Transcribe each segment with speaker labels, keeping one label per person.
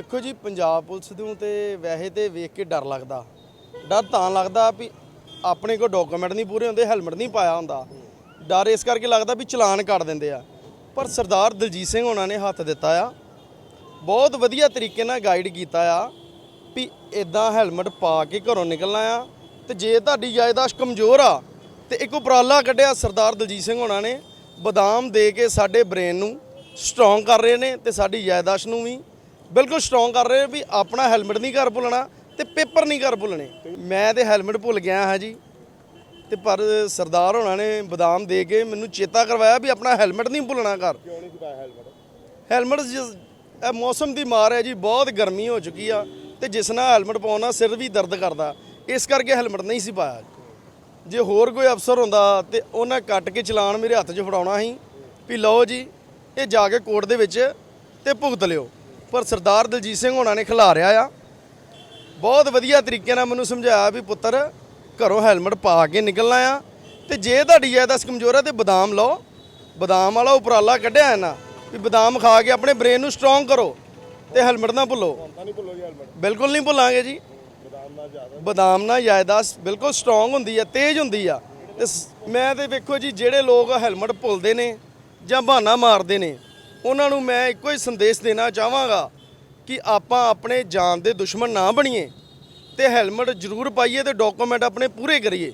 Speaker 1: ਵੇਖੋ ਜੀ, ਪੰਜਾਬ ਪੁਲਿਸ ਨੂੰ ਤੇ ਵੈਸੇ ਤੇ ਵੇਖ ਕੇ ਡਰ ਲੱਗਦਾ। ਡਰ ਤਾਂ ਲੱਗਦਾ ਵੀ ਆਪਣੇ ਕੋਲ ਡਾਕੂਮੈਂਟ ਨਹੀਂ ਪੂਰੇ ਹੁੰਦੇ ਹੈਲਮਟ ਨਹੀਂ ਪਾਇਆ ਹੁੰਦਾ। ਡਰ ਇਸ ਕਰਕੇ ਲੱਗਦਾ ਵੀ ਚਲਾਨ ਕੱਟ ਦਿੰਦੇ ਆ। ਪਰ ਸਰਦਾਰ ਦਲਜੀਤ ਸਿੰਘ ਉਹਨਾਂ ਨੇ ਹੱਥ ਦਿੱਤਾ ਆ। ਬਹੁਤ ਵਧੀਆ ਤਰੀਕੇ ਨਾਲ ਗਾਈਡ ਕੀਤਾ ਆ ਵੀ ਇਦਾਂ ਹੈਲਮਟ ਪਾ ਕੇ ਘਰੋਂ ਨਿਕਲਣਾ ਆ। ਤੇ ਜੇ ਤੁਹਾਡੀ ਜਾਇਦਾਦ ਕਮਜ਼ੋਰ ਆ ਤੇ ਇੱਕ ਉਪਰਾਲਾ ਕੱਢਿਆ ਸਰਦਾਰ ਦਲਜੀਤ ਸਿੰਘ ਉਹਨਾਂ ਨੇ, ਬਦਾਮ ਦੇ ਕੇ ਸਾਡੇ ਬ੍ਰੇਨ ਨੂੰ ਸਟਰੋਂਗ ਕਰ ਰਹੇ ਨੇ ਤੇ ਸਾਡੀ ਜਾਇਦਾਦ ਨੂੰ ਵੀ ਬਿਲਕੁਲ ਸਟਰੋਂਗ ਕਰ ਰਹੇ ਵੀ ਆਪਣਾ ਹੈਲਮਟ ਨਹੀਂ ਘਰ ਭੁੱਲਣਾ ਤੇ ਪੇਪਰ ਨਹੀਂ ਘਰ ਭੁੱਲਣੇ। ਮੈਂ ਤੇ ਹੈਲਮਟ ਭੁੱਲ ਗਿਆ ਹਾਂ ਜੀ। ਤੇ ਪਰ ਸਰਦਾਰ ਹੋਣਾ ਨੇ ਬਦਾਮ ਦੇ ਕੇ ਮੈਨੂੰ ਚੇਤਾ ਕਰਵਾਇਆ ਵੀ ਆਪਣਾ ਹੈਲਮਟ ਨਹੀਂ ਭੁੱਲਣਾ ਘਰ।
Speaker 2: ਕਿਉਂ ਨਹੀਂ ਪਾਇਆ ਹੈਲਮਟ
Speaker 1: ਹੈਲਮਟ ਇਹ ਮੌਸਮ ਦੀ ਮਾਰ ਹੈ ਜੀ ਬਹੁਤ ਗਰਮੀ ਹੋ ਚੁੱਕੀ ਆ ਤੇ ਜਿਸ ਨਾਲ ਹੈਲਮਟ ਪਾਉਣਾ ਸਿਰ ਵੀ ਦਰਦ ਕਰਦਾ। ਇਸ ਕਰਕੇ ਹੈਲਮਟ ਨਹੀਂ ਸੀ ਪਾਇਆ। ਜੇ ਹੋਰ ਕੋਈ ਅਫਸਰ ਹੁੰਦਾ ਤੇ ਉਹਨਾਂ ਕੱਟ ਕੇ ਚਲਾਨ ਮੇਰੇ ਹੱਥ 'ਚ ਫੜਾਉਣਾ ਸੀ ਵੀ ਲਓ ਜੀ ਇਹ ਜਾ ਕੇ ਕੋਰਟ ਦੇ ਵਿੱਚ ਤੇ ਭੁਗਤ ਲਿਓ। ਪਰ ਸਰਦਾਰ ਦਲਜੀਤ ਸਿੰਘ ਹੋਣਾ ਨੇ ਖਿਲਾਰਿਆ ਆ। ਬਹੁਤ ਵਧੀਆ ਤਰੀਕੇ ਨਾਲ ਮੈਨੂੰ ਸਮਝਾਇਆ ਵੀ ਪੁੱਤਰ, ਘਰੋਂ ਹੈਲਮਟ ਪਾ ਕੇ ਨਿਕਲਣਾ ਆ। ਤੇ ਜੇ ਤੁਹਾਡੀ ਜਾਇਦਾਦ ਕਮਜ਼ੋਰ ਹੈ ਤੇ ਬਦਾਮ ਲਓ। ਬਦਾਮ ਵਾਲਾ ਉਪਰਾਲਾ ਕੱਢਿਆ ਹੈ ਨਾ ਵੀ ਬਦਾਮ ਖਾ ਕੇ ਆਪਣੇ ਬ੍ਰੇਨ ਨੂੰ ਸਟਰੋਂਗ ਕਰੋ ਤੇ ਹੈਲਮਟ ਨਾ ਭੁੱਲੋ। ਬਿਲਕੁਲ ਨਹੀਂ ਭੁੱਲਾਂਗੇ ਜੀ।
Speaker 2: ਬਦਾਮ ਨਾਲ
Speaker 1: ਜਾਇਦਾਦ ਬਿਲਕੁਲ ਸਟਰੋਂਗ ਹੁੰਦੀ ਆ, ਤੇਜ਼ ਹੁੰਦੀ ਆ। ਤੇ ਮੈਂ ਤੇ ਵੇਖੋ ਜੀ, ਜਿਹੜੇ ਲੋਕ ਹੈਲਮਟ ਭੁੱਲਦੇ ਨੇ ਜਾਂ ਬਹਾਨਾ ਮਾਰਦੇ ਨੇ ਉਹਨਾਂ ਨੂੰ ਮੈਂ ਇੱਕੋ ਹੀ ਸੰਦੇਸ਼ ਦੇਣਾ ਚਾਹਾਂਗਾ ਕਿ ਆਪਾਂ ਆਪਣੇ ਜਾਨ ਦੇ ਦੁਸ਼ਮਣ ਨਾ ਬਣੀਏ ਤੇ ਹੈਲਮਟ ਜ਼ਰੂਰ ਪਾਈਏ ਤੇ ਡਾਕੂਮੈਂਟ ਆਪਣੇ ਪੂਰੇ ਕਰੀਏ।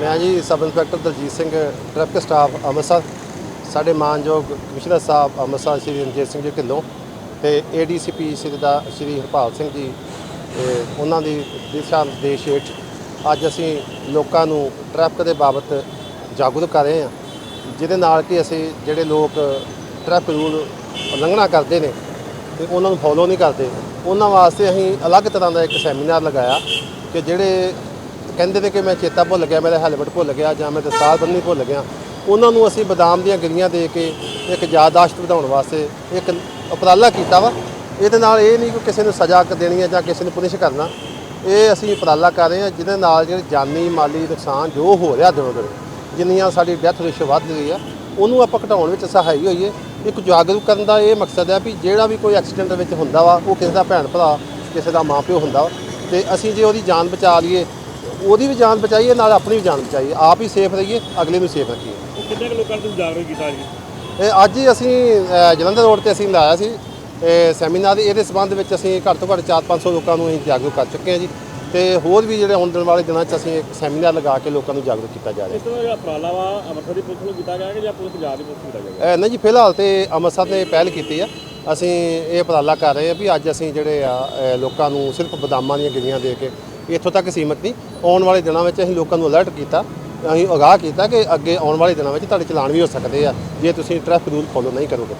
Speaker 3: ਮੈਂ ਜੀ sub inspector Daljit Singh traffic staff Amritsar. ਸਾਡੇ ਮਾਨਯੋਗ ਕਮਿਸ਼ਨਰ ਸਾਹਿਬ ਅੰਮ੍ਰਿਤਸਰ ਸ਼੍ਰੀ ਰਣਜੀਤ ਸਿੰਘ ਜੀ ਢਿੱਲੋਂ ਤੇ ਏਡੀਸੀਪੀ ਸ਼੍ਰੀ ਦਾ ਸ਼੍ਰੀ ਹਰਪਾਲ ਸਿੰਘ ਜੀ, ਤੇ ਉਹਨਾਂ ਦੀ ਦਿਸ਼ਾ ਨਿਰਦੇਸ਼ ਹੇਠ ਅੱਜ ਅਸੀਂ ਲੋਕਾਂ ਨੂੰ ਟ੍ਰੈਫਿਕ ਦੇ ਬਾਬਤ ਜਾਗਰੂਕ ਕਰ ਰਹੇ ਹਾਂ। ਜਿਹਦੇ ਨਾਲ ਕਿ ਅਸੀਂ ਜਿਹੜੇ ਲੋਕ ਟ੍ਰੈਫਿਕ ਰੂਲ ਉਲੰਘਣਾ ਕਰਦੇ ਨੇ ਤੇ ਉਹਨਾਂ ਨੂੰ ਫੋਲੋ ਨਹੀਂ ਕਰਦੇ। ਉਹਨਾਂ ਵਾਸਤੇ ਅਸੀਂ ਅਲੱਗ ਤਰ੍ਹਾਂ ਦਾ ਇੱਕ ਸੈਮੀਨਾਰ ਲਗਾਇਆ ਕਿ ਜਿਹੜੇ ਕਹਿੰਦੇ ਨੇ ਕਿ ਮੈਂ ਚੇਤਾ ਭੁੱਲ ਗਿਆ, ਮੇਰਾ ਹੈਲਮਟ ਭੁੱਲ ਗਿਆ ਜਾਂ ਮੈਂ ਦਸਤਾਰ ਬੰਨ੍ਹਣੀ ਭੁੱਲ ਗਿਆ, ਉਹਨਾਂ ਨੂੰ ਅਸੀਂ ਬਦਾਮ ਦੀਆਂ ਗਿਰੀਆਂ ਦੇ ਕੇ ਇੱਕ ਯਾਦਾਸ਼ਤ ਵਧਾਉਣ ਵਾਸਤੇ ਇੱਕ ਉਪਰਾਲਾ ਕੀਤਾ ਵਾ। ਇਹਦੇ ਨਾਲ ਇਹ ਨਹੀਂ ਕਿ ਕਿਸੇ ਨੂੰ ਸਜ਼ਾ ਦੇਣੀ ਹੈ ਜਾਂ ਕਿਸੇ ਨੂੰ ਪੁਨਿਸ਼ ਕਰਨਾ। ਇਹ ਅਸੀਂ ਉਪਰਾਲਾ ਕਰ ਰਹੇ ਹਾਂ, ਜਿਹਦੇ ਨਾਲ ਜਿਹੜੇ ਜਾਨੀ ਮਾਲੀ ਨੁਕਸਾਨ ਜੋ ਹੋ ਰਿਹਾ ਦਿਨੋਂ ਦਿਨ, ਜਿੰਨੀਆਂ ਸਾਡੀ ਡੈਥ ਰੇਸ਼ੋ ਵੱਧ ਗਈ ਆ ਉਹਨੂੰ ਆਪਾਂ ਘਟਾਉਣ ਵਿੱਚ ਸਹਾਈ ਹੋਈਏ। ਇੱਕ ਜਾਗਰੂਕ ਕਰਨ ਦਾ ਇਹ ਮਕਸਦ ਹੈ ਵੀ ਜਿਹੜਾ ਵੀ ਕੋਈ ਐਕਸੀਡੈਂਟ ਵਿੱਚ ਹੁੰਦਾ ਵਾ ਉਹ ਕਿਸੇ ਦਾ ਭੈਣ ਭਰਾ ਕਿਸੇ ਦਾ ਮਾਪਿਓ ਹੁੰਦਾ ਵਾ। ਤੇ ਅਸੀਂ ਜੇ ਉਹਦੀ ਜਾਨ ਬਚਾ ਲਈਏ ਉਹਦੀ ਵੀ ਜਾਨ ਬਚਾਈਏ ਨਾਲ ਆਪਣੀ ਵੀ ਜਾਨ ਬਚਾਈਏ। ਆਪ ਹੀ ਸੇਫ ਰਹੀਏ ਅਗਲੇ ਨੂੰ ਸੇਫ ਰੱਖੀਏ।
Speaker 2: ਕਿੰਨੇ ਕੁ ਲੋਕਾਂ ਨੂੰ ਜਾਗਰੂਕ ਕੀਤਾ ਜੀ?
Speaker 3: ਇਹ ਅੱਜ ਹੀ ਅਸੀਂ ਜਲੰਧਰ ਰੋਡ ਤੇ ਅਸੀਂ ਲਾਇਆ ਸੀ। ਇਹ ਸੈਮੀਨਾਰ ਇਹਦੇ ਸਬੰਧ ਵਿੱਚ ਅਸੀਂ ਘੱਟ ਤੋਂ ਘੱਟ 4-500 ਲੋਕਾਂ ਨੂੰ ਅਸੀਂ ਜਾਗਰੂਕ ਕਰ ਚੁੱਕੇ ਹਾਂ ਜੀ। ਤੇ ਹੋਰ ਵੀ ਜਿਹੜੇ ਆਉਣ ਵਾਲੇ ਦਿਨਾਂ 'ਚ ਅਸੀਂ ਇੱਕ ਸੈਮੀਨਾਰ ਲਗਾ ਕੇ ਲੋਕਾਂ ਨੂੰ ਜਾਗਰੂਕ ਕੀਤਾ ਜਾ ਰਿਹਾ
Speaker 2: ਇਸ ਤਰ੍ਹਾਂ ਦਾ ਉਪਰਾਲਾ ਵਾ ਅੰਮ੍ਰਿਤਸਰ ਦੀ ਪੁਲਿਸ ਨੂੰ ਕੀਤਾ ਕਿ ਜਾਂ ਪੂਰੇ ਪੰਜਾਬ ਦੀ ਪੁਲਿਸ ਨੂੰ ਕੀਤਾ
Speaker 3: ਅ, ਨਹੀਂ ਜੀ ਫਿਲਹਾਲ ਤੇ ਅੰਮ੍ਰਿਤਸਰ ਨੇ ਪਹਿਲ ਕੀਤੀ ਆ। ਅਸੀਂ ਇਹ ਉਪਰਾਲਾ ਕਰ ਰਹੇ ਹਾਂ ਵੀ ਅੱਜ ਅਸੀਂ ਜਿਹੜੇ ਆ ਲੋਕਾਂ ਨੂੰ ਸਿਰਫ ਬਦਾਮਾਂ ਦੀਆਂ ਗਿਰੀਆਂ ਦੇ ਕੇ ਇੱਥੋਂ ਤੱਕ ਸੀਮਤ ਨਹੀਂ ਆਉਣ ਵਾਲੇ ਦਿਨਾਂ ਵਿੱਚ ਅਸੀਂ ਲੋਕਾਂ ਨੂੰ ਅਲਰਟ ਕੀਤਾ ਅਸੀਂ ਅਗਾਹ ਕੀਤਾ ਕਿ ਅੱਗੇ ਆਉਣ ਵਾਲੇ ਦਿਨਾਂ ਵਿੱਚ ਤੁਹਾਡੇ ਚਲਾਨ ਵੀ ਹੋ ਸਕਦੇ ਆ ਜੇ ਤੁਸੀਂ ਟ੍ਰੈਫਿਕ ਰੂਲ ਫੋਲੋ ਨਹੀਂ ਕਰੋਗੇ।